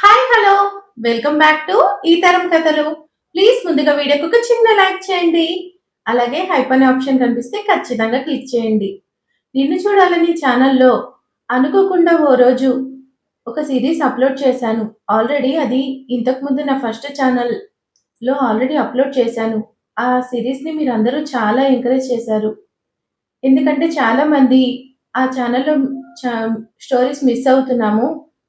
Hi hello welcome back to ఈ తరం కథలు ప్లీజ్ ముందుగా వీడియోకి ఒక చిన్న లైక్ చేయండి. అలాగే హైప్ అనే ఆప్షన్ కనిపిస్తే ఖచ్చితంగా క్లిక్ చేయండి. నిన్ను చూడాలని ఛానల్లో అనుకోకుండా ఓ రోజు ఒక సిరీస్ అప్లోడ్ చేశాను. ఆల్రెడీ అది ఇంతకుముందు నా ఫస్ట్ ఛానల్లో ఆల్రెడీ అప్లోడ్ చేశాను. ఆ సిరీస్ని మీరు అందరూ చాలా ఎంకరేజ్ చేశారు. ఎందుకంటే చాలామంది ఆ ఛానల్లో స్టోరీస్ మిస్ అవుతున్నాము.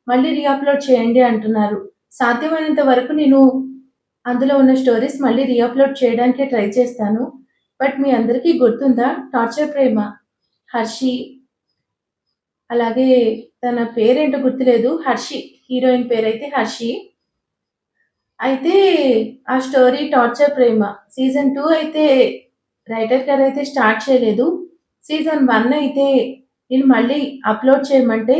మళ్ళీ రీఅప్లోడ్ చేయండి అంటున్నారు. సాధ్యమైనంత వరకు నేను అందులో ఉన్న స్టోరీస్ మళ్ళీ రీఅప్లోడ్ చేయడానికే ట్రై చేస్తాను. బట్ మీ అందరికీ గుర్తుందా? టార్చర్ ప్రేమ హర్షి అలాగే తన పేరేంటో గుర్తులేదు. హర్షి హీరోయిన్ పేరైతే హర్షి. అయితే ఆ స్టోరీ టార్చర్ ప్రేమ సీజన్ టూ అయితే రైటర్ గారు అయితే స్టార్ట్ చేయలేదు. సీజన్ వన్ అయితే నేను మళ్ళీ అప్లోడ్ చేయమంటే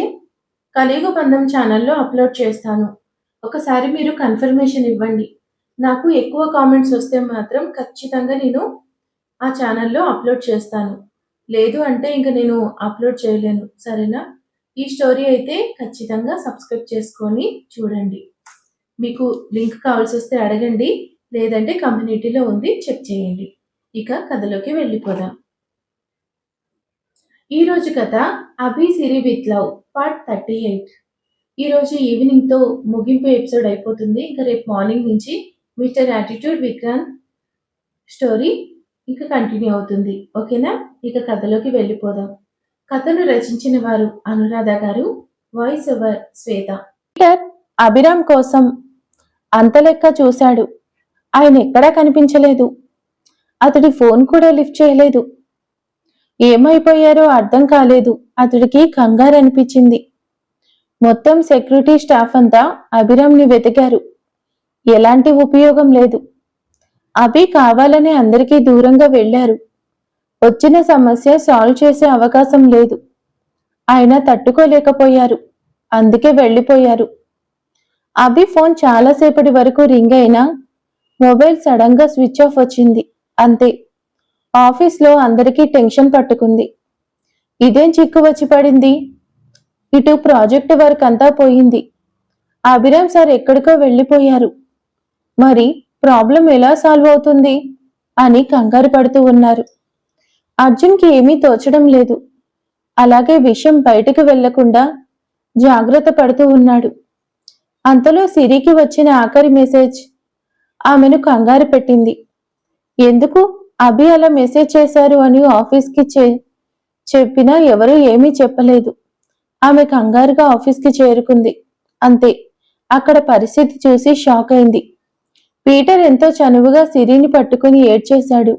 కలియుగ బంధం ఛానల్లో అప్లోడ్ చేస్తాను. ఒకసారి మీరు కన్ఫర్మేషన్ ఇవ్వండి. నాకు ఎక్కువ కామెంట్స్ వస్తే మాత్రం ఖచ్చితంగా నేను ఆ ఛానల్లో అప్లోడ్ చేస్తాను. లేదు అంటే ఇంకా నేను అప్లోడ్ చేయలేను. సరేనా? ఈ స్టోరీ అయితే ఖచ్చితంగా సబ్స్క్రైబ్ చేసుకొని చూడండి. మీకు లింక్ కావాల్సి వస్తే అడగండి. లేదంటే కమ్యూనిటీలో ఉంది చెక్ చేయండి. ఇక కథలోకి వెళ్ళిపోదాం. ఈరోజు కథ Abhi Siri with love part thirty eight ఈరోజు ఈవినింగ్తో ముగింపు ఎపిసోడ్ అయిపోతుంది. ఇంకా రేపు మార్నింగ్ నుంచి మిస్టర్ యాటిట్యూడ్ విక్రాంత్ స్టోరీ ఇంకా కంటిన్యూ అవుతుంది. ఓకేనా? ఇక కథలోకి వెళ్ళిపోదాం. కథను రచించిన వారు అనురాధ గారు voice over Shweta. Peter Abhiram కోసం అంతలెక్క చూశాడు. ఆయన ఎక్కడా కనిపించలేదు. అతడి ఫోన్ కూడా లిఫ్ట్ చేయలేదు. ఏమైపోయారో అర్థం కాలేదు. అతడికి కంగారు అనిపించింది. మొత్తం సెక్యూరిటీ స్టాఫ్ అంతా అభిరామ్ని వెతికారు. ఎలాంటి ఉపయోగం లేదు. అభి కావాలని అందరికీ దూరంగా వెళ్ళారు వచ్చిన సమస్య సాల్వ్ చేసే అవకాశం లేదు. ఆయన తట్టుకోలేకపోయారు. అందుకే వెళ్ళిపోయారు. అభి ఫోన్ చాలాసేపటి వరకు రింగ్ అయినా మొబైల్ సడన్గా స్విచ్ ఆఫ్ వచ్చింది. అంతే. ఆఫీస్లో అందరికీ టెన్షన్ పట్టుకుంది. ఇదేం చిక్కు వచ్చి పడింది? ఇటు ప్రాజెక్ట్ వర్క్ అంతా పోయింది. అభిరామ్ సార్ ఎక్కడికో వెళ్ళిపోయారు. మరి ప్రాబ్లం ఎలా సాల్వ్ అవుతుంది? అని కంగారు పడుతూ ఉన్నారు. అర్జున్కి ఏమీ తోచడం లేదు. అలాగే విషయం బయటకు వెళ్ళకుండా జాగ్రత్త పడుతూ ఉన్నాడు. అంతలో సిరికి వచ్చిన ఆఖరి మెసేజ్ ఆమెను కంగారు పెట్టింది. ఎందుకు? అభి అలా మెసేజ్ చేశారు అని ఆఫీస్కి చే చెప్పినా ఎవరూ ఏమీ చెప్పలేదు. ఆమె కంగారుగా ఆఫీస్కి చేరుకుంది. అంతే. అక్కడ పరిస్థితి చూసి షాక్ అయింది. పీటర్ ఎంతో చనువుగా సిరిని పట్టుకుని ఏడ్చేశాడు.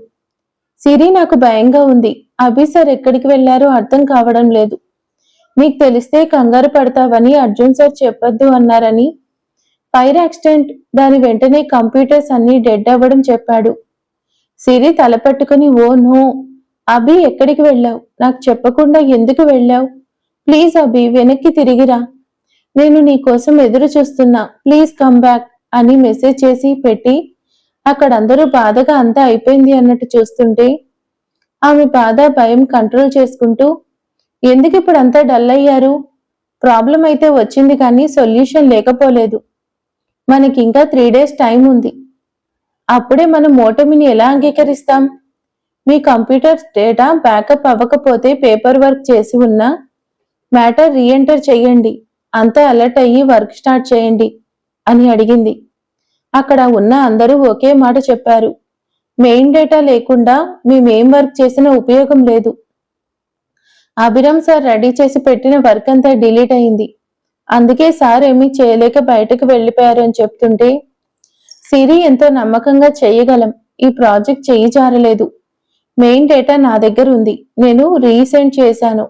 సిరి నాకు భయంగా ఉంది. అభి సార్ ఎక్కడికి వెళ్ళారో అర్థం కావడం లేదు. నీకు తెలిస్తే కంగారు పడతావని అర్జున్ సార్ చెప్పొద్దు అన్నారని. Fire accident. దాని వెంటనే కంప్యూటర్స్ అన్ని డెడ్ అవ్వడం చెప్పాడు. సిరి తలపట్టుకుని ఓ నో. అభి ఎక్కడికి వెళ్ళావు? నాకు చెప్పకుండా ఎందుకు వెళ్ళావు? ప్లీజ్ అభి వెనక్కి తిరిగిరా నేను నీ కోసం ఎదురు చూస్తున్నా. ప్లీజ్ కమ్ బ్యాక్ అని మెసేజ్ చేసి పెట్టి అక్కడ అందరూ బాధగా అంతా అయిపోయింది అన్నట్టు చూస్తుంటే ఆమె బాధ భయం కంట్రోల్ చేసుకుంటూ ఎందుకు ఇప్పుడు అంతా డల్ అయ్యారు? ప్రాబ్లం అయితే వచ్చింది కానీ సొల్యూషన్ లేకపోలేదు. మనకి ఇంకా త్రీ డేస్ టైం ఉంది. అప్పుడే మనం ఓటమిని ఎలా అంగీకరిస్తాం? మీ కంప్యూటర్ డేటా బ్యాకప్ అవ్వకపోతే పేపర్ వర్క్ చేసి ఉన్న మ్యాటర్ రీఎంటర్ చేయండి అంతా అలర్ట్ అయ్యి వర్క్ స్టార్ట్ చేయండి అని అడిగింది. అక్కడ ఉన్న అందరూ ఒకే మాట చెప్పారు. మెయిన్ డేటా లేకుండా మేమేం వర్క్ చేసినా ఉపయోగం లేదు. అభిరామ్ సార్ రెడీ చేసి పెట్టిన వర్క్ అంతా డిలీట్ అయింది. అందుకే సార్ ఏమీ చేయలేక బయటకు వెళ్ళిపోయారు అని చెప్తుంటే సిరి ఎంతో నమ్మకంగా చేయగలం. ఈ ప్రాజెక్ట్ చేయి జారలేదు. మెయిన్ డేటా నా దగ్గర ఉంది. నేను రీసెండ్ చేశాను.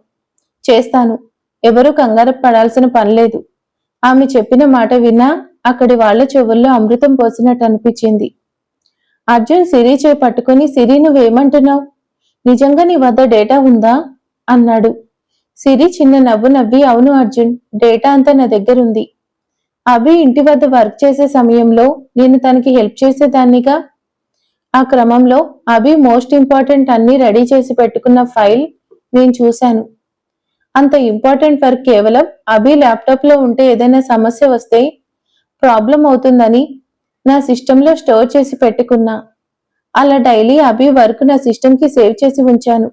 చేస్తాను. ఎవరు కంగారు పడాల్సిన పని లేదు. ఆమె చెప్పిన మాట విన్నా అక్కడి వాళ్ళ చెవుల్లో అమృతం పోసినట్టు అనిపించింది. అర్జున్ సిరి చే పట్టుకుని సిరి నువ్వేమంటున్నావు? నిజంగా నీ వద్ద డేటా ఉందా? అన్నాడు. సిరి చిన్న నవ్వు నవ్వి అవును అర్జున్ డేటా అంతా నా దగ్గర ఉంది. అభి ఇంటి వద్ద వర్క్ చేసే సమయంలో నేను తనకి హెల్ప్ చేసేదాన్నిగా? ఆ క్రమంలో అభి మోస్ట్ ఇంపార్టెంట్ అన్ని రెడీ చేసి పెట్టుకున్న ఫైల్ నేను చూశాను. అంత ఇంపార్టెంట్ వర్క్ కేవలం అభి ల్యాప్టాప్లో ఉంటే ఏదైనా సమస్య వస్తే ప్రాబ్లం అవుతుందని నా సిస్టంలో స్టోర్ చేసి పెట్టుకున్నా. అలా డైలీ అభి వర్క్ నా సిస్టంకి సేవ్ చేసి ఉంచాను.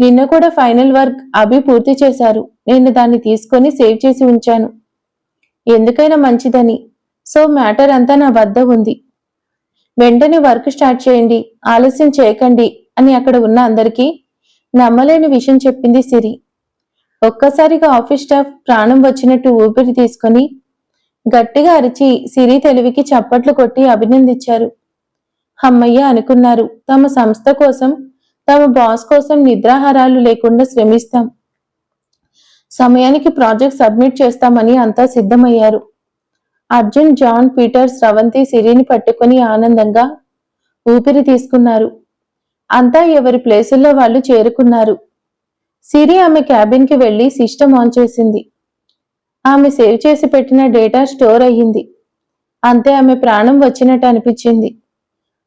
నిన్న కూడా ఫైనల్ వర్క్ అభి పూర్తి చేశారు. నేను దాన్ని తీసుకొని సేవ్ చేసి ఉంచాను. ఎందుకైనా మంచిదని. సో మ్యాటర్ అంతా నా వద్ద ఉంది. వెంటనే వర్క్ స్టార్ట్ చేయండి ఆలస్యం చేయకండి అని అక్కడ ఉన్న అందరికీ నమ్మలేని విషయం చెప్పింది సిరి. ఒక్కసారిగా ఆఫీస్ స్టాఫ్ ప్రాణం వచ్చినట్టు ఊపిరి తీసుకొని గట్టిగా అరిచి సిరి తెలివికి చప్పట్లు కొట్టి అభినందించారు. హమ్మయ్య అనుకున్నారు తమ సంస్థ కోసం తమ బాస్ కోసం నిద్రాహారాలు లేకుండా శ్రమిస్తాం. సమయానికి ప్రాజెక్ట్ సబ్మిట్ చేస్తామని అంతా సిద్ధమయ్యారు. అర్జున్ జాన్ పీటర్ స్రవంతి సిరిని పట్టుకుని ఆనందంగా ఊపిరి తీసుకున్నారు. అంతా ఎవరి ప్లేసుల్లో వాళ్ళు చేరుకున్నారు. సిరి ఆమె క్యాబిన్కి వెళ్ళి సిస్టమ్ ఆన్ చేసింది. ఆమె సేవ్ చేసి పెట్టిన డేటా స్టోర్ అయ్యింది. అంతే ఆమె ప్రాణం వచ్చినట్టు అనిపించింది.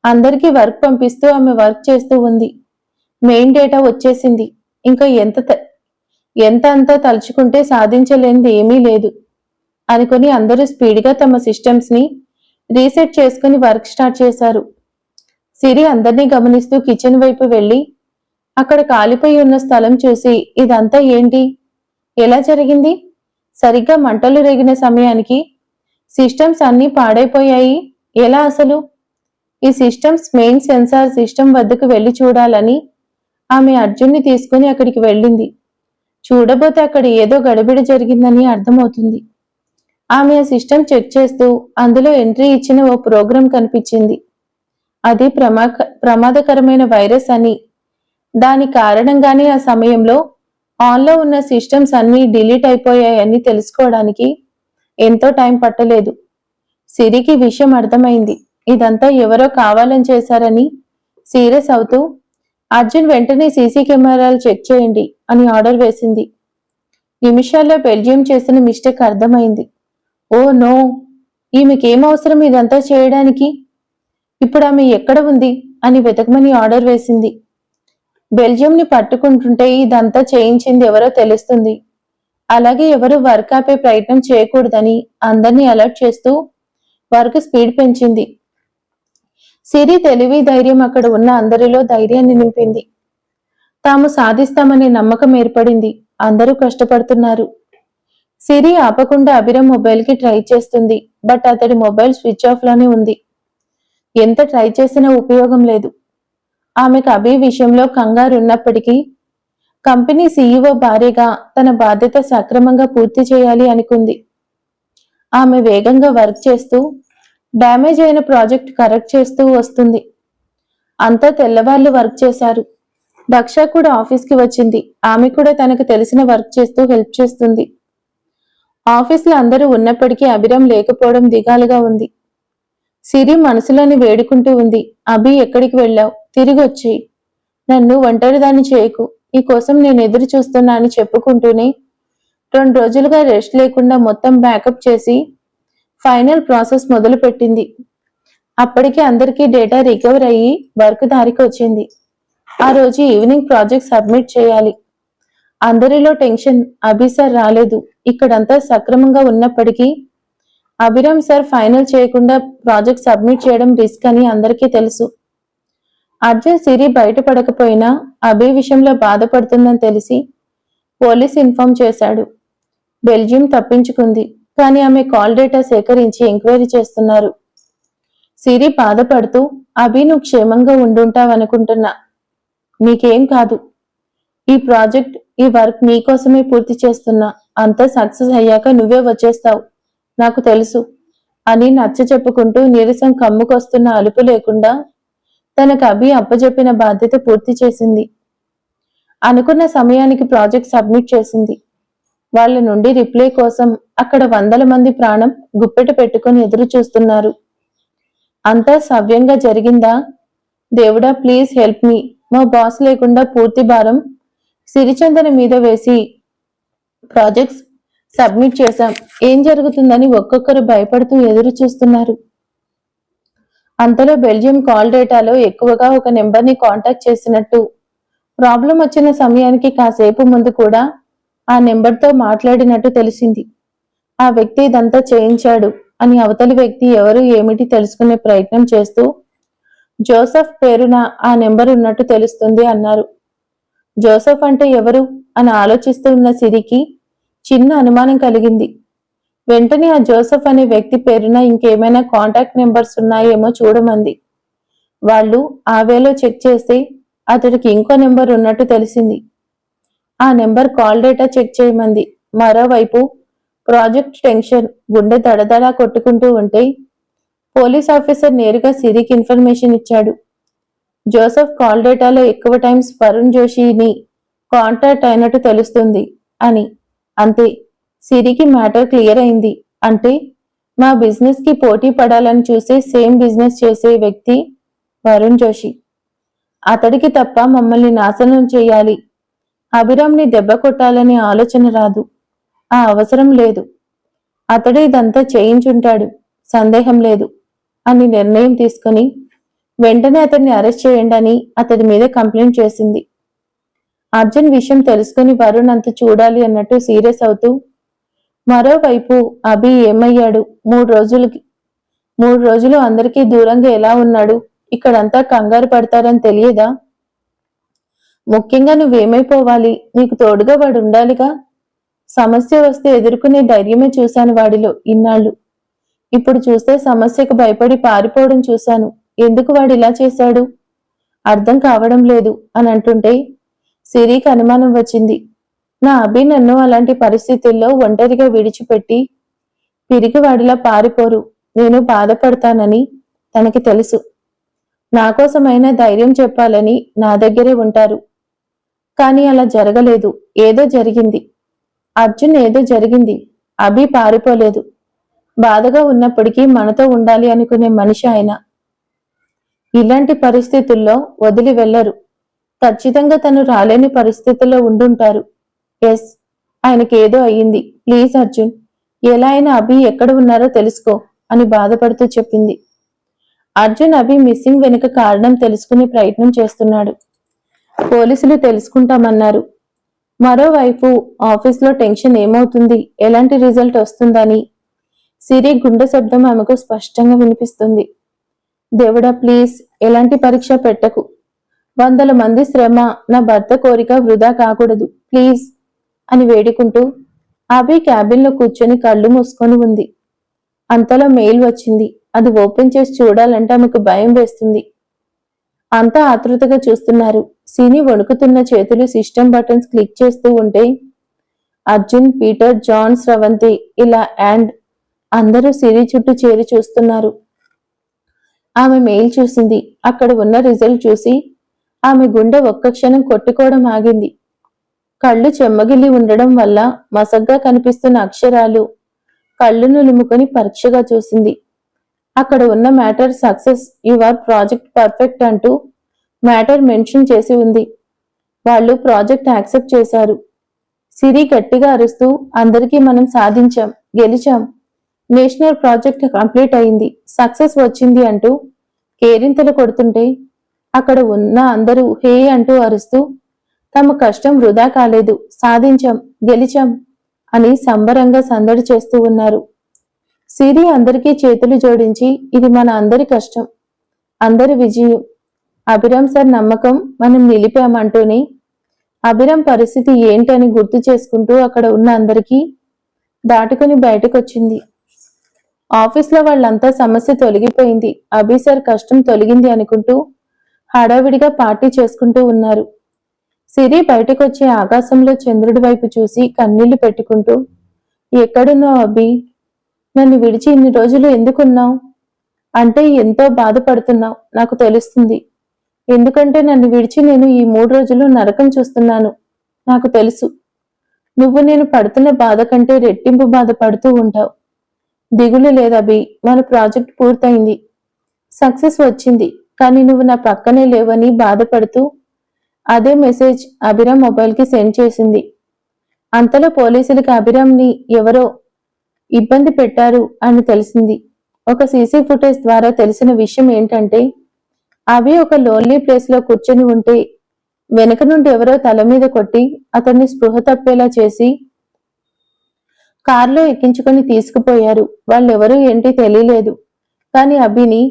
అందరికీ వర్క్ పంపిస్తూ ఆమె వర్క్ చేస్తూ ఉంది. మెయిన్ డేటా వచ్చేసింది. ఇంకా ఎంత త- ఎంత అంతా తలుచుకుంటే సాధించలేనిది ఏమీ లేదు అనుకుని అందరూ స్పీడ్గా తమ సిస్టమ్స్ని రీసెట్ చేసుకుని వర్క్ స్టార్ట్ చేశారు. సిరి అందరినీ గమనిస్తూ కిచెన్ వైపు వెళ్ళి అక్కడ కాలిపోయి ఉన్న స్థలం చూసి ఇదంతా ఏంటి? ఎలా జరిగింది? సరిగ్గా మంటలు రేగిన సమయానికి సిస్టమ్స్ అన్నీ పాడైపోయాయి. ఎలా అసలు? ఈ సిస్టమ్స్ మెయిన్ సెన్సార్ సిస్టమ్ వద్దకు వెళ్ళి చూడాలని ఆమె అర్జున్ని తీసుకుని అక్కడికి వెళ్ళింది. చూడబోతే అక్కడ ఏదో గడబిడ జరిగిందని అర్థమవుతుంది. ఆమె ఆ సిస్టమ్ చెక్ చేస్తూ అందులో ఎంట్రీ ఇచ్చిన ఓ ప్రోగ్రాం కనిపించింది. అది ప్రమాక ప్రమాదకరమైన వైరస్ అని. దాని కారణంగానే ఆ సమయంలో ఆన్లో ఉన్న సిస్టమ్స్ అన్నీ డిలీట్ అయిపోయాయని తెలుసుకోవడానికి ఎంతో టైం పట్టలేదు. సిరికి విషయం అర్థమైంది. ఇదంతా ఎవరో కావాలని చేశారని సీరియస్ అవుతూ అర్జున్ వెంటనే సీసీ కెమెరాలు చెక్ చేయండి అని ఆర్డర్ వేసింది. నిమిషాల్లో బెల్జియం చేసిన మిస్టేక్ అర్థమైంది. Oh no. ఈమెకేం అవసరం ఇదంతా చేయడానికి? ఇప్పుడు ఆమె ఎక్కడ ఉంది అని వెతకమని ఆర్డర్ వేసింది. బెల్జియంని పట్టుకుంటుంటే ఇదంతా చేయించింది ఎవరో తెలుస్తుంది. అలాగే ఎవరు వర్క్ ఆపే ప్రయత్నం చేయకూడదని అందరినీ అలర్ట్ చేస్తూ వర్క్ స్పీడ్ పెంచింది. సిరి తెలివి ధైర్యం అక్కడ ఉన్న అందరిలో ధైర్యాన్ని నింపింది. తాము సాధిస్తామనే నమ్మకం ఏర్పడింది. అందరూ కష్టపడుతున్నారు. సిరి ఆపకుండా అభిరామ్ మొబైల్కి ట్రై చేస్తుంది బట్ అతడి మొబైల్ స్విచ్ ఆఫ్లోనే ఉంది. ఎంత ట్రై చేసినా ఉపయోగం లేదు. ఆమెకు అభి విషయంలో కంగారు ఉన్నప్పటికీ కంపెనీ సీఈఓ భార్యగా తన బాధ్యత సక్రమంగా పూర్తి చేయాలి అనుకుంది. ఆమె వేగంగా వర్క్ చేస్తూ డ్యామేజ్ అయిన ప్రాజెక్ట్ కరెక్ట్ చేస్తూ వస్తుంది. అంతా తెల్లవార్లు వర్క్ చేశారు. దక్ష కూడా ఆఫీస్కి వచ్చింది. ఆమె కూడా తనకు తెలిసిన వర్క్ చేస్తూ హెల్ప్ చేస్తుంది. ఆఫీస్లో అందరూ ఉన్నప్పటికీ అభిరామ్ లేకపోవడం దిగాలుగా ఉంది. సిరి మనసులోని వేడుకుంటూ ఉంది. అభి ఎక్కడికి వెళ్ళావు? తిరిగి వచ్చి నన్ను ఒంటరిదాన్ని చేయకు. ఈ కోసం నేను ఎదురు చూస్తున్నా అని చెప్పుకుంటూనే రెండు రోజులుగా రెస్ట్ లేకుండా మొత్తం బ్యాకప్ చేసి ఫైనల్ ప్రాసెస్ మొదలుపెట్టింది. అప్పటికే అందరికీ డేటా రికవర్ అయ్యి వర్క్ దారికి వచ్చింది. ఆ రోజు ఈవినింగ్ ప్రాజెక్ట్ సబ్మిట్ చేయాలి. అందరిలో టెన్షన్ అభి సార్ రాలేదు. ఇక్కడంతా సక్రమంగా ఉన్నప్పటికీ అభిరామ్ సార్ ఫైనల్ చేయకుండా ప్రాజెక్ట్ సబ్మిట్ చేయడం రిస్క్ అని అందరికీ తెలుసు. అర్జున్ సిరి బయటపడకపోయినా అభి విషయంలో బాధపడుతుందని తెలిసి పోలీస్ ఇన్ఫార్మ్ చేశాడు. బెల్జియం తప్పించుకుంది. కానీ ఆమె కాల్ డేటా సేకరించి ఎంక్వైరీ చేస్తున్నారు. సిరి బాధపడుతూ అభి నువ్వు క్షేమంగా ఉండుంటావనుకుంటున్నా. నీకేం కాదు. ఈ ప్రాజెక్ట్ ఈ వర్క్ నీకోసమే పూర్తి చేస్తున్నా. అంతా సక్సెస్ అయ్యాక నువ్వే వచ్చేస్తావు. నాకు తెలుసు. అని నచ్చ చెప్పుకుంటూ నీరసం కమ్ముకొస్తున్న అలుపు లేకుండా తనకు అభి అప్పజెప్పిన బాధ్యత పూర్తి చేసింది. అనుకున్న సమయానికి ప్రాజెక్ట్ సబ్మిట్ చేసింది. వాళ్ళ నుండి రిప్లై కోసం అక్కడ వందల మంది ప్రాణం గుప్పెట పెట్టుకొని ఎదురు చూస్తున్నారు. అంతా సవ్యంగా జరిగిందా? దేవుడా ప్లీజ్ హెల్ప్ మీ. మా బాస్ లేకుండా పూర్తి భారం సిరిచందన మీద వేసి ప్రాజెక్ట్స్ సబ్మిట్ చేశాం. ఏం జరుగుతుందని ఒక్కొక్కరు భయపడుతూ ఎదురు చూస్తున్నారు. అంతలో బెల్జియం కాల్ డేటాలో ఎక్కువగా ఒక నెంబర్ని కాంటాక్ట్ చేసినట్టు. ప్రాబ్లం వచ్చిన సమయానికి కాసేపు ముందు కూడా ఆ నెంబర్తో మాట్లాడినట్టు తెలిసింది. ఆ వ్యక్తి ఇదంతా చేయించాడు అని అవతలి వ్యక్తి ఎవరు ఏమిటి తెలుసుకునే ప్రయత్నం చేస్తూ జోసెఫ్ పేరున ఆ నెంబర్ ఉన్నట్టు తెలుస్తుంది అన్నారు. జోసఫ్ అంటే ఎవరు? అని ఆలోచిస్తూ ఉన్న సిరికి చిన్న అనుమానం కలిగింది. వెంటనే ఆ జోసఫ్ అనే వ్యక్తి పేరున ఇంకేమైనా కాంటాక్ట్ నెంబర్స్ ఉన్నాయేమో చూడమంది. వాళ్ళు ఆ వేలో చెక్ చేస్తే అతడికి ఇంకో నెంబర్ ఉన్నట్టు తెలిసింది. ఆ నెంబర్ కాల్ డేటా చెక్ చేయమంది. మరోవైపు ప్రాజెక్ట్ టెన్షన్ గుండె దడదడా కొట్టుకుంటూ ఉంటే పోలీస్ ఆఫీసర్ నేరుగా సిరికి ఇన్ఫర్మేషన్ ఇచ్చాడు. జోసెఫ్ కాల్ డేటాలో ఎక్కువ టైమ్స్ వరుణ్ జోషిని కాంటాక్ట్ అయినట్టు తెలుస్తుంది అని. అంతే సిరికి మ్యాటర్ క్లియర్ అయింది. అంటే మా బిజినెస్కి పోటీ పడాలని చూసే సేమ్ బిజినెస్ చేసే వ్యక్తి వరుణ్ జోషి. అతడికి తప్ప మమ్మల్ని నాశనం చేయాలి. అభిరామ్ని దెబ్బ కొట్టాలనే ఆలోచన రాదు. ఆ అవసరం లేదు. అతడే ఇదంతా చేయించుంటాడు. సందేహం లేదు. అని నిర్ణయం తీసుకుని వెంటనే అతన్ని అరెస్ట్ చేయండి అని అతడి మీద కంప్లైంట్ చేసింది. అర్జున్ విషయం తెలుసుకుని వరుణ్ అంత చూడాలి అన్నట్టు సీరియస్ అవుతూ మరోవైపు అభి ఏమయ్యాడు? మూడు రోజులకి మూడు రోజులు అందరికీ దూరంగా ఎలా ఉన్నాడు? ఇక్కడంతా కంగారు పడతారని తెలియదా? ముఖ్యంగా నువ్వేమైపోవాలి? నీకు తోడుగా వాడు ఉండాలిగా? సమస్య వస్తే ఎదుర్కొనే ధైర్యమే చూశాను వాడిలో ఇన్నాళ్ళు. ఇప్పుడు చూస్తే సమస్యకు భయపడి పారిపోవడం చూశాను. ఎందుకు వాడు ఇలా చేశాడు? అర్థం కావడం లేదు అని అంటుంటే సిరికి అనుమానం వచ్చింది. నా అభి నన్ను అలాంటి పరిస్థితుల్లో ఒంటరిగా విడిచిపెట్టి పిరికివాడిలా పారిపోరు. నేను బాధపడతానని తనకి తెలుసు. నా కోసమైనా ధైర్యం చెప్పాలని నా దగ్గరే ఉంటారు. కానీ అలా జరగలేదు. ఏదో జరిగింది. అర్జున్ ఏదో జరిగింది. అభి పారిపోలేదు. బాధగా ఉన్నప్పటికీ మనతో ఉండాలి అనుకునే మనిషి ఆయన. ఇలాంటి పరిస్థితుల్లో వదిలి వెళ్ళరు ఖచ్చితంగా తను రాలేని పరిస్థితుల్లో ఉండుంటారు. ఎస్ ఆయనకి ఏదో అయ్యింది. ప్లీజ్ అర్జున్ ఎలా అయినా అభి ఎక్కడ ఉన్నారో తెలుసుకో అని బాధపడుతూ చెప్పింది. అర్జున్ అభి మిస్సింగ్ వెనుక కారణం తెలుసుకునే ప్రయత్నం చేస్తున్నాడు. పోలీసులు తెలుసుకుంటామన్నారు. మరోవైపు ఆఫీస్లో టెన్షన్ ఏమవుతుంది? ఎలాంటి రిజల్ట్ వస్తుందని? సిరి గుండె శబ్దం ఆమెకు స్పష్టంగా వినిపిస్తుంది. దేవుడా ప్లీజ్ ఎలాంటి పరీక్ష పెట్టకు. వందల మంది శ్రమ నా భర్త కోరిక వృధా కాకూడదు. ప్లీజ్ అని వేడుకుంటూ అభి క్యాబిన్లో కూర్చొని కళ్ళు మూసుకొని ఉంది. అంతలో మెయిల్ వచ్చింది. అది ఓపెన్ చేసి చూడాలంటే ఆమెకు భయం వేస్తుంది. అంతా ఆతృతగా చూస్తున్నారు. సిని వణుకుతున్న చేతులు సిస్టమ్ బటన్స్ క్లిక్ చేస్తూ ఉంటే అర్జున్ పీటర్ జాన్ స్రవంతి ఇలా అండ్ అందరూ సిరి చుట్టూ చేరి చూస్తున్నారు. ఆమె మెయిల్ చూసింది. అక్కడ ఉన్న రిజల్ట్ చూసి ఆమె గుండె ఒక్క క్షణం కొట్టుకోవడం ఆగింది. కళ్ళు చెమ్మగిల్లి ఉండడం వల్ల మసగ్గా కనిపిస్తున్న అక్షరాలు కళ్ళును నులుముకొని పరీక్షగా చూసింది. అక్కడ ఉన్న matter success your project perfect అంటూ మ్యాటర్ మెన్షన్ చేసి ఉంది. వాళ్ళు ప్రాజెక్ట్ యాక్సెప్ట్ చేశారు. సిరి గట్టిగా అరుస్తూ అందరికీ మనం సాధించాం గెలిచాం. నేషనల్ ప్రాజెక్ట్ కంప్లీట్ అయింది సక్సెస్ వచ్చింది అంటూ కేరింతలు కొడుతుంటే అక్కడ ఉన్న అందరూ హే అంటూ అరుస్తూ తమ కష్టం వృధా కాలేదు సాధించాం గెలిచాం అని సంబరంగా సందడి చేస్తూ ఉన్నారు. సిరి అందరికీ చేతులు జోడించి ఇది మన అందరి కష్టం. అందరి విజయం. అభిరామ్ సార్ నమ్మకం మనం నిలిపామంటూనే. అభిరామ్ పరిస్థితి ఏంటని గుర్తు చేసుకుంటూ అక్కడ ఉన్న అందరికీ దాటుకుని బయటకొచ్చింది. ఆఫీస్లో వాళ్ళంతా సమస్య తొలగిపోయింది. అభి సార్ కష్టం తొలగింది అనుకుంటూ హడావిడిగా పార్టీ చేసుకుంటూ ఉన్నారు. సిరి బయటకొచ్చే ఆకాశంలో చంద్రుడి వైపు చూసి కన్నీళ్ళు పెట్టుకుంటూ ఎక్కడున్నావు అభి? నన్ను విడిచి ఇన్ని రోజులు ఎందుకున్నావు? అంటే ఎంతో బాధపడుతున్నావు నాకు తెలుస్తుంది. ఎందుకంటే నన్ను విడిచి నేను ఈ మూడు రోజులు నరకం చూస్తున్నాను నాకు తెలుసు. నువ్వు నేను పడుతున్న బాధ కంటే రెట్టింపు బాధ పడుతూ ఉంటావు. దిగులు లేదభి మన ప్రాజెక్ట్ పూర్తయింది. సక్సెస్ వచ్చింది కానీ నువ్వు నా పక్కనే లేవని బాధపడుతూ అదే మెసేజ్ అభిరామ్ మొబైల్కి సెండ్ చేసింది. అంతలో పోలీసులకి అభిరామ్ని ఎవరో ఇబ్బంది పెట్టారు అని తెలిసింది. ఒక సీసీ ఫుటేజ్ ద్వారా తెలిసిన విషయం ఏంటంటే అవి ఒక లోన్లీ ప్లేస్లో కూర్చొని ఉంటే వెనక నుండి ఎవరో తల మీద కొట్టి అతన్ని స్పృహ తప్పేలా చేసి కారులో ఎక్కించుకొని తీసుకుపోయారు. వాళ్ళెవరూ ఏంటి తెలియలేదు. కానీ అభిని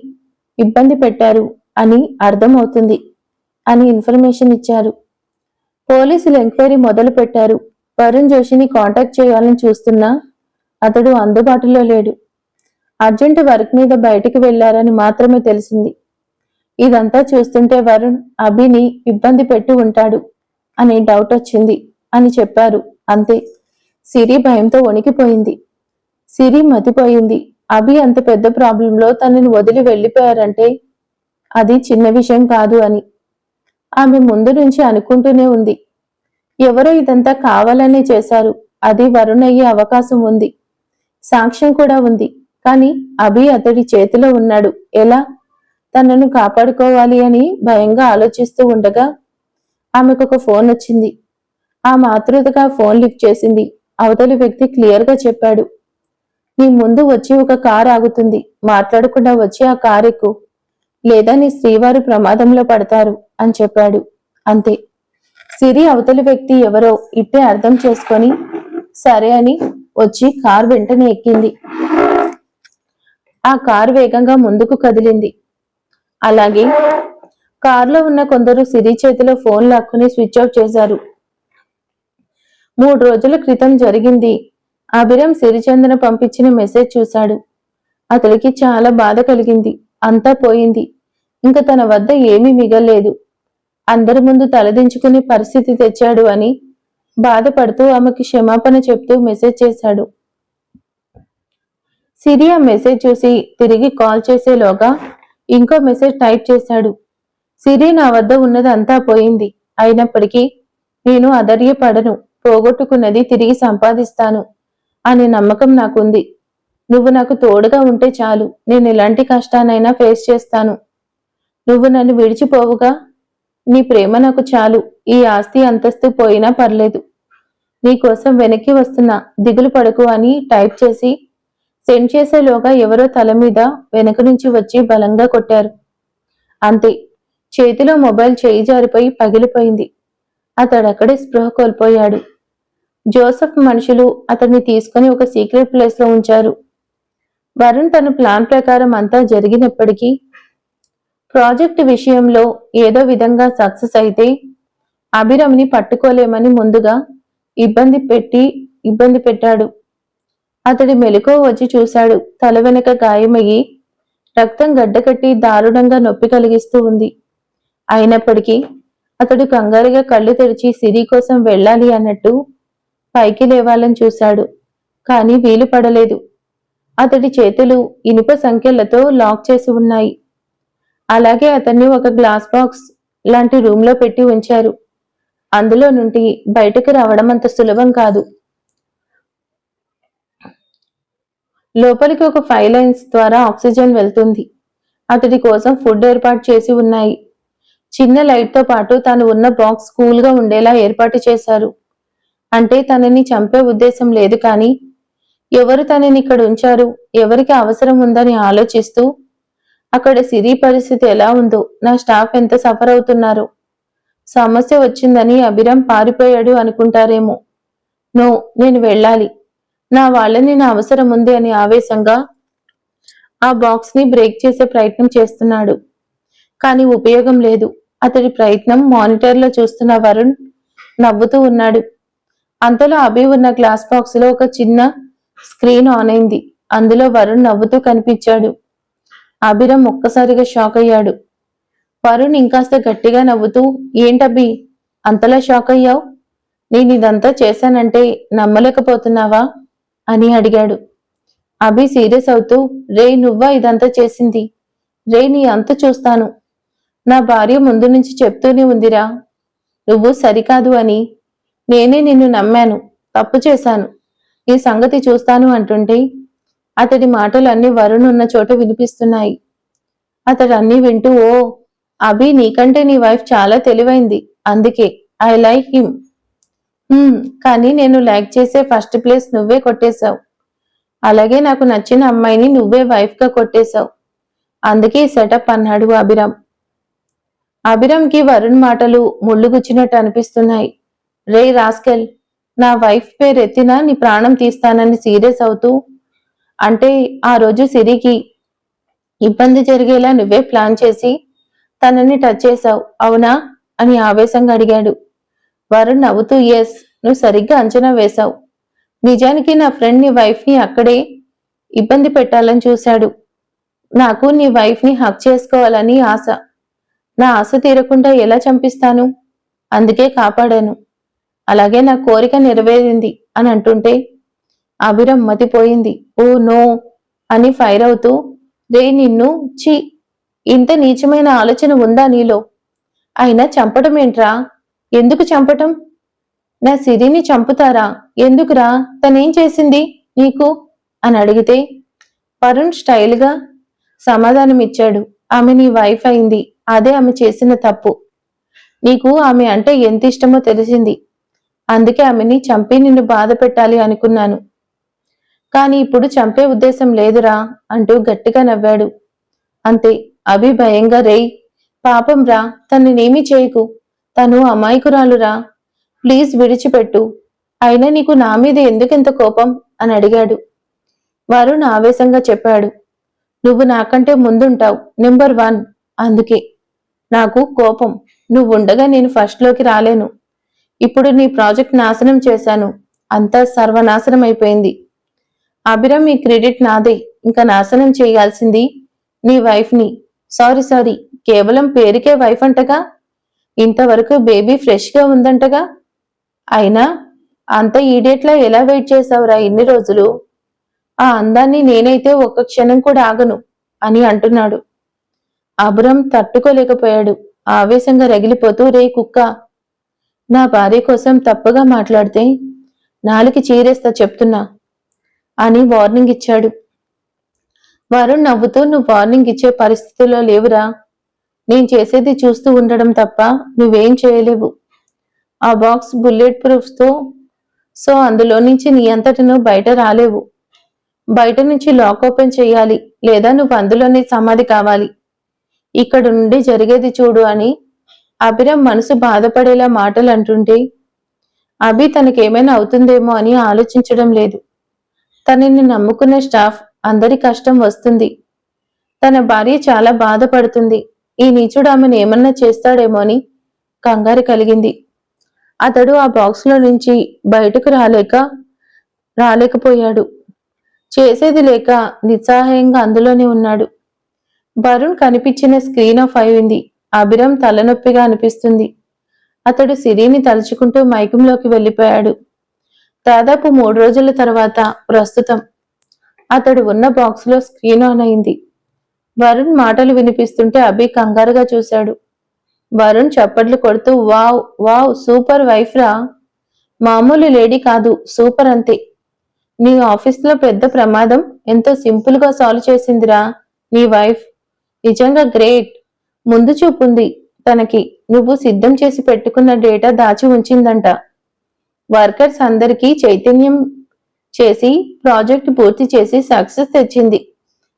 ఇబ్బంది పెట్టారు అని అర్థమవుతుంది అని ఇన్ఫర్మేషన్ ఇచ్చారు. పోలీసులు ఎంక్వైరీ మొదలు పెట్టారు వరుణ్ జోషిని కాంటాక్ట్ చేయాలని చూస్తున్నా అతడు అందుబాటులో లేడు. అర్జెంట్ వర్క్ మీద బయటికి వెళ్ళారని మాత్రమే తెలిసింది. ఇదంతా చూస్తుంటే వరుణ్ అభిని ఇబ్బంది పెట్టి ఉంటాడు అని డౌట్ వచ్చింది అని చెప్పారు. అంతే. సిరి భయంతో వణికిపోయింది. సిరి మతిపోయింది. అభి అంత పెద్ద ప్రాబ్లంలో తనని వదిలి వెళ్ళిపోయారంటే అది చిన్న విషయం కాదు అని. ఆమె ముందు నుంచి అనుకుంటూనే ఉంది. ఎవరో ఇదంతా కావాలనే చేశారు. అది వరుణ్ అయ్యే అవకాశం ఉంది. సాక్ష్యం కూడా ఉంది. కానీ అభి అతడి చేతిలో ఉన్నాడు. ఎలా? తనను కాపాడుకోవాలి అని భయంగా ఆలోచిస్తూ ఉండగా ఆమెకు ఒక ఫోన్ వచ్చింది. ఆ మాతృతగా ఫోన్ లిఫ్ట్ చేసింది. అవతలి వ్యక్తి క్లియర్గా చెప్పాడు. నీ ముందు వచ్చి ఒక కార్ ఆగుతుంది. మాట్లాడకుండా వచ్చి ఆ కార్ ఎక్కు. లేదా నీ శ్రీవారు ప్రమాదంలో పడతారు అని చెప్పాడు. అంతే. సిరి అవతలి వ్యక్తి ఎవరో ఇట్టే అర్థం చేసుకొని సరే అని వచ్చి కార్ వెంటనే ఎక్కింది. ఆ కారు వేగంగా ముందుకు కదిలింది. అలాగే కారులో ఉన్న కొందరు సిరి చేతిలో ఫోన్ లాక్కుని స్విచ్ ఆఫ్ చేశారు. మూడు రోజుల క్రితం జరిగింది. అభిరం సిరిచందన పంపించిన మెసేజ్ చూశాడు. అతడికి చాలా బాధ కలిగింది. అంతా పోయింది. ఇంకా తన వద్ద ఏమీ మిగలేదు అందరి ముందు తలదించుకునే పరిస్థితి తెచ్చాడు అని బాధపడుతూ ఆమెకి క్షమాపణ చెప్తూ మెసేజ్ చేశాడు. సిరి ఆ మెసేజ్ చూసి తిరిగి కాల్ చేసేలోగా ఇంకో మెసేజ్ టైప్ చేశాడు. సిరి నా వద్ద ఉన్నది అంతా పోయింది. అయినప్పటికీ నేను అధర్యపడను. పోగొట్టుకున్నది తిరిగి సంపాదిస్తాను అనే నమ్మకం నాకుంది. నువ్వు నాకు తోడుగా ఉంటే చాలు. నేను ఎలాంటి కష్టానైనా ఫేస్ చేస్తాను. నువ్వు నన్ను విడిచిపోవుగా? నీ ప్రేమ నాకు చాలు. ఈ ఆస్తి అంతస్తు పోయినా పర్లేదు. నీకోసం వెనక్కి వస్తున్నా దిగులు పడకు అని టైప్ చేసి సెండ్ చేసేలోగా ఎవరో తల మీద వెనక నుంచి వచ్చి బలంగా కొట్టారు. అంతే చేతిలో మొబైల్ చేయి జారిపోయి పగిలిపోయింది. అతడక్కడే స్పృహ కోల్పోయాడు. జోసెఫ్ మనుషులు అతన్ని తీసుకుని ఒక సీక్రెట్ ప్లేస్లో ఉంచారు. వరుణ్ తన ప్లాన్ ప్రకారం అంతా జరిగినప్పటికీ ప్రాజెక్ట్ విషయంలో ఏదో విధంగా సక్సెస్ అయితే అభిరమ్ని పట్టుకోలేమని ముందుగా ఇబ్బంది పెట్టి ఇబ్బంది పెట్టాడు. అతడి మెలకువ వచ్చి చూశాడు. తల వెనక గాయమయ్యి రక్తం గడ్డకట్టి దారుణంగా నొప్పి కలిగిస్తూ ఉంది. అయినప్పటికీ అతడు కంగారుగా కళ్ళు తెరిచి సిరి కోసం వెళ్ళాలి అన్నట్టు పైకి లేవాలని చూశాడు. కానీ వీలు పడలేదు. అతడి చేతులు ఇనుప సంఖ్యలతో లాక్ చేసి ఉన్నాయి. అలాగే అతన్ని ఒక గ్లాస్ బాక్స్ లాంటి రూమ్లో పెట్టి ఉంచారు. అందులో నుండి బయటకు రావడం అంత సులభం కాదు. లోపలికి ఒక ఫైవ్ లైన్స్ ద్వారా ఆక్సిజన్ వెళ్తుంది. అతడి కోసం ఫుడ్ ఏర్పాటు చేసి ఉన్నాయి. చిన్న లైట్తో పాటు తాను ఉన్న బాక్స్ కూల్గా ఉండేలా ఏర్పాటు చేశారు. అంటే తనని చంపే ఉద్దేశం లేదు కానీ ఎవరు తనని ఇక్కడ ఉంచారు ఎవరికి అవసరం ఉందని ఆలోచిస్తూ అక్కడ సిరి పరిస్థితి ఎలా ఉందో నా స్టాఫ్ ఎంత సఫర్ అవుతున్నారో. సమస్య వచ్చిందని అభిరామ్ పారిపోయాడు అనుకుంటారేమో. నో నేను వెళ్ళాలి. నా వాళ్ళని నా అవసరం ఉంది అని ఆవేశంగా ఆ బాక్స్ని బ్రేక్ చేసే ప్రయత్నం చేస్తున్నాడు. కానీ ఉపయోగం లేదు. అతడి ప్రయత్నం మానిటర్లో చూస్తున్న వరుణ్ నవ్వుతూ ఉన్నాడు. అంతలో అభి ఉన్న గ్లాస్ బాక్స్లో ఒక చిన్న స్క్రీన్ ఆన్ అయింది. అందులో వరుణ్ నవ్వుతూ కనిపించాడు. అభిరం ఒక్కసారిగా షాక్ అయ్యాడు. వరుణ్ ఇంకాస్త గట్టిగా నవ్వుతూ ఏంటబ్బి అంతలా షాక్ అయ్యావు? నేను ఇదంతా చేశానంటే నమ్మలేకపోతున్నావా? అని అడిగాడు. అభి సీరియస్ అవుతూ రే నువ్వా ఇదంతా చేసింది? రే నీ అంత చూస్తాను. నా భార్య ముందు నుంచి చెప్తూనే ఉందిరా. నువ్వు సరికాదు అని. నేనే నిన్ను నమ్మాను తప్పు చేశాను. ఈ సంగతి చూస్తాను అంటుంటే అతడి మాటలు అన్ని వరుణ్ ఉన్న చోట వినిపిస్తున్నాయి. అతడు వింటూ ఓ అభి నీకంటే నీ వైఫ్ చాలా తెలివైంది. అందుకే ఐ లైక్ హిమ్ కానీ నేను లైక్ చేసే ఫస్ట్ ప్లేస్ నువ్వే కొట్టేశావు. అలాగే నాకు నచ్చిన అమ్మాయిని నువ్వే వైఫ్గా కొట్టేశావు. అందుకే సెటప్ అన్నాడు అభిరామ్. అభిరామ్కి వరుణ్ మాటలు ముళ్ళు గుచ్చినట్టు అనిపిస్తున్నాయి. రే రాస్కెల్ నా వైఫ్ పేరు ఎత్తినా నీ ప్రాణం తీస్తానని సీరియస్ అవుతూ అంటే ఆ రోజు సిరికి ఇబ్బంది జరిగేలా నువ్వే ప్లాన్ చేసి తనని టచ్ చేశావు. అవునా? అని ఆవేశంగా అడిగాడు. వరుణ్ నవ్వుతూ ఎస్ నువ్వు సరిగ్గా అంచనా వేశావు. నిజానికి నా ఫ్రెండ్ నీ వైఫ్ని అక్కడే ఇబ్బంది పెట్టాలని చూశాడు. నాకు నీ వైఫ్ని హక్ చేసుకోవాలని ఆశ. నా ఆశ తీరకుండా ఎలా చంపిస్తాను? అందుకే కాపాడాను. అలాగే నా కోరిక నెరవేరింది అని అంటుంటే అభిరమ్మతిపోయింది ఓ నో అని ఫైర్ అవుతూ రే నిన్ను చీ ఇంత నీచమైన ఆలోచన ఉందా నీలో? అయినా చంపడం ఏంట్రా? ఎందుకు చంపటం? నా సిరిని చంపుతారా? ఎందుకురా? తనేం చేసింది నీకు? అని అడిగితే వరుణ్ స్టైల్గా సమాధానమిచ్చాడు. ఆమె నీ వైఫ్ అయింది. అదే ఆమె చేసిన తప్పు. నీకు ఆమె అంటే ఎంత ఇష్టమో తెలిసింది. అందుకే ఆమెని చంపి నిన్ను బాధ పెట్టాలి అనుకున్నాను. కానీ ఇప్పుడు చంపే ఉద్దేశం లేదురా అంటూ గట్టిగా నవ్వాడు. అంతే. అభి భయంగా రేయ్ పాపం రా తననేమీ చేయకు. తను అమాయకురాలురా. ప్లీజ్ విడిచిపెట్టు. అయినా నీకు నా మీద ఎందుకింత కోపం? అని అడిగాడు. వరుణ్ ఆవేశంగా చెప్పాడు. నువ్వు నాకంటే ముందుంటావు నెంబర్ వన్. అందుకే. నాకు కోపం. నువ్వు ఉండగా నేను ఫస్ట్లోకి రాలేను. ఇప్పుడు నీ ప్రాజెక్ట్ నాశనం చేశాను. అంతా సర్వనాశనం అయిపోయింది. అభిరామ్ ఈ క్రెడిట్ నాదే. ఇంకా నాశనం చేయాల్సింది నీ వైఫ్ని. సారీ సారీ కేవలం పేరుకే వైఫ్ అంటగా? ఇంతవరకు బేబీ ఫ్రెష్గా ఉందంటగా? అయినా అంత ఈడేట్లా ఎలా వెయిట్ చేశావురా ఇన్ని రోజులు? ఆ అందాన్ని నేనైతే ఒక్క క్షణం కూడా ఆగను అని అంటున్నాడు. అబురం తట్టుకోలేకపోయాడు. ఆవేశంగా రగిలిపోతూ రే కుక్క నా భార్య కోసం తప్పుగా మాట్లాడితే నాలుకి చీరేస్తా చెప్తున్నా అని వార్నింగ్ ఇచ్చాడు. వరుణ్ నవ్వుతూ నువ్వు వార్నింగ్ ఇచ్చే పరిస్థితిలో లేవురా. నేను చేసేది చూస్తూ ఉండడం తప్ప నువ్వేం చేయలేవు. ఆ బాక్స్ బుల్లెట్ ప్రూఫ్తో సో అందులో నుంచి నీ అంతటి నువ్వు బయట రాలేవు. బయట నుంచి లాక్ ఓపెన్ చేయాలి లేదా నువ్వు అందులోనే సమాధి కావాలి. ఇక్కడ నుండి జరిగేది చూడు అని అభిరామ్ మనసు బాధపడేలా మాటలు అంటుంటే అభి తనకేమైనా అవుతుందేమో అని ఆలోచించడం లేదు. తనని నమ్ముకున్న స్టాఫ్ అందరి కష్టం వస్తుంది. తన భార్య చాలా బాధపడుతుంది. ఈ నీచుడు ఆమెను ఏమన్నా చేస్తాడేమో అని కంగారు కలిగింది. అతడు ఆ బాక్స్లో నుంచి బయటకు రాలేక రాలేకపోయాడు. చేసేది లేక నిస్సహాయంగా అందులోనే ఉన్నాడు. వరుణ్ కనిపించిన స్క్రీన్ ఆఫ్ అయింది. అభిరామ్ తలనొప్పిగా అనిపిస్తుంది. అతడు సిరిని తలుచుకుంటూ మైకంలోకి వెళ్ళిపోయాడు. దాదాపు మూడు రోజుల తర్వాత ప్రస్తుతం అతడు ఉన్న బాక్స్లో స్క్రీన్ ఆన్ అయింది. వరుణ్ మాటలు వినిపిస్తుంటే అభి కంగారుగా చూశాడు. వరుణ్ చప్పట్లు కొడుతూ వావ్ వావ్ సూపర్ వైఫ్ రా. మామూలు లేడీ కాదు సూపర్ అంతే. నీ ఆఫీస్లో పెద్ద ప్రమాదం ఎంతో సింపుల్గా సాల్వ్ చేసిందిరా నీ వైఫ్. నిజంగా గ్రేట్. ముందు చూపుంది తనకి. నువ్వు సిద్ధం చేసి పెట్టుకున్న డేటా దాచి ఉంచిందంట. వర్కర్స్ అందరికీ చైతన్యం చేసి ప్రాజెక్ట్ పూర్తి చేసి సక్సెస్ తెచ్చింది.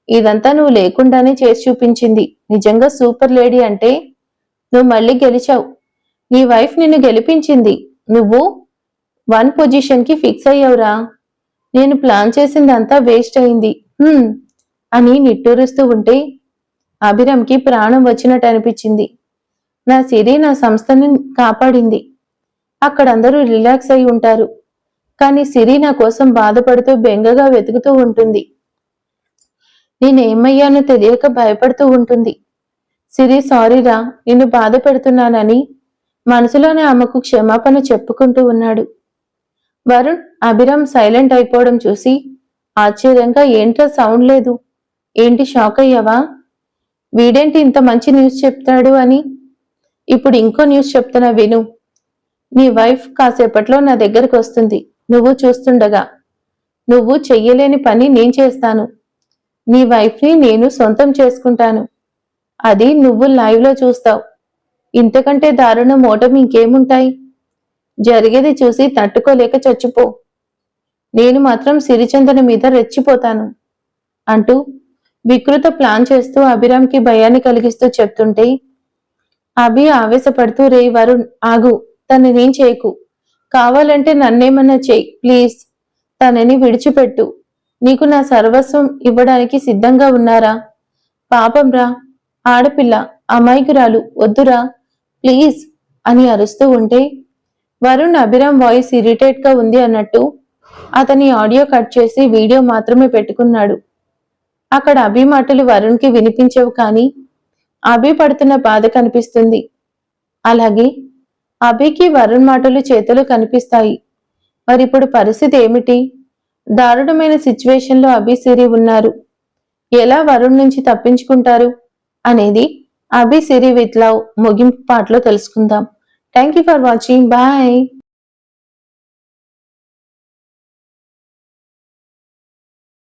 ఇదంతా నువ్వు లేకుండానే చేసి చూపించింది. నిజంగా సూపర్ లేడీ అంటే నువ్వు మళ్ళీ గెలిచావు. నీ వైఫ్ నిన్ను గెలిపించింది. నువ్వు వన్ పొజిషన్కి ఫిక్స్ అయ్యావురా. నేను ప్లాన్ చేసిందంతా వేస్ట్ అయింది. అని నిట్టూరుస్తూ ఉంటే అభిరామ్కి ప్రాణం వచ్చినట్టు అనిపించింది. నా సిరి నా సంస్థని కాపాడింది. అక్కడందరూ రిలాక్స్ అయి ఉంటారు. కానీ సిరి నా కోసం బాధపడుతూ బెంగగా వెతుకుతూ ఉంటుంది. నేనేమయ్యానో తెలియక భయపడుతూ ఉంటుంది. సిరి సారీరా నిన్ను బాధ పెడుతున్నానని మనసులోనే ఆమెకు క్షమాపణ చెప్పుకుంటూ ఉన్నాడు. వరుణ్ అభిరామ్ సైలెంట్ అయిపోవడం చూసి ఆశ్చర్యంగా ఏంట్రా సౌండ్ లేదు. ఏంటి షాక్ అయ్యావా? వీడేంటి ఇంత మంచి న్యూస్ చెప్తాడు అని? ఇప్పుడు ఇంకో న్యూస్ చెప్తున్నా విను. నీ వైఫ్ కాసేపట్లో నా దగ్గరకు వస్తుంది. నువ్వు చూస్తుండగా. నువ్వు చెయ్యలేని పని నేను చేస్తాను. నీ వైఫ్ని నేను సొంతం చేసుకుంటాను. అది నువ్వు లైవ్లో చూస్తావు. ఇంతకంటే దారుణం ఓటమి ఇంకేముంటాయి? జరిగేది చూసి తట్టుకోలేక చచ్చిపో. నేను మాత్రం సిరిచందన మీద రెచ్చిపోతాను. అంటూ వికృత ప్లాన్ చేస్తూ అభిరామ్కి భయాన్ని కలిగిస్తూ చెప్తుంటే అభి ఆవేశపడుతూ రే వరుణ్ ఆగు. తననేం చేయకు. కావాలంటే నన్నేమన్నా చెయ్యి ప్లీజ్. తనని విడిచిపెట్టు. నీకు నా సర్వస్వం ఇవ్వడానికి సిద్ధంగా ఉన్నారా? పాపంరా ఆడపిల్ల అమాయకురాలు వద్దురా. ప్లీజ్ అని అరుస్తూ ఉంటే వరుణ్ అభిరామ్ వాయిస్ ఇరిటేట్గా ఉంది అన్నట్టు అతని ఆడియో కట్ చేసి వీడియో మాత్రమే పెట్టుకున్నాడు. అక్కడ అభి మాటలు వరుణ్కి వినిపించవు కానీ అభి పడుతున్న బాధ కనిపిస్తుంది. అలాగే అభికి వరుణ్ మాటలు చేతులు కనిపిస్తాయి. మరిప్పుడు పరిస్థితి ఏమిటి? దారుణమైన సిచ్యువేషన్లో అభి సిరి ఉన్నారు. ఎలా వరుణ్ నుంచి తప్పించుకుంటారు? అనేది అభి సిరి విత్ లవ్ ముగింపు పాటలో తెలుసుకుందాం. Thank you for watching. Bye.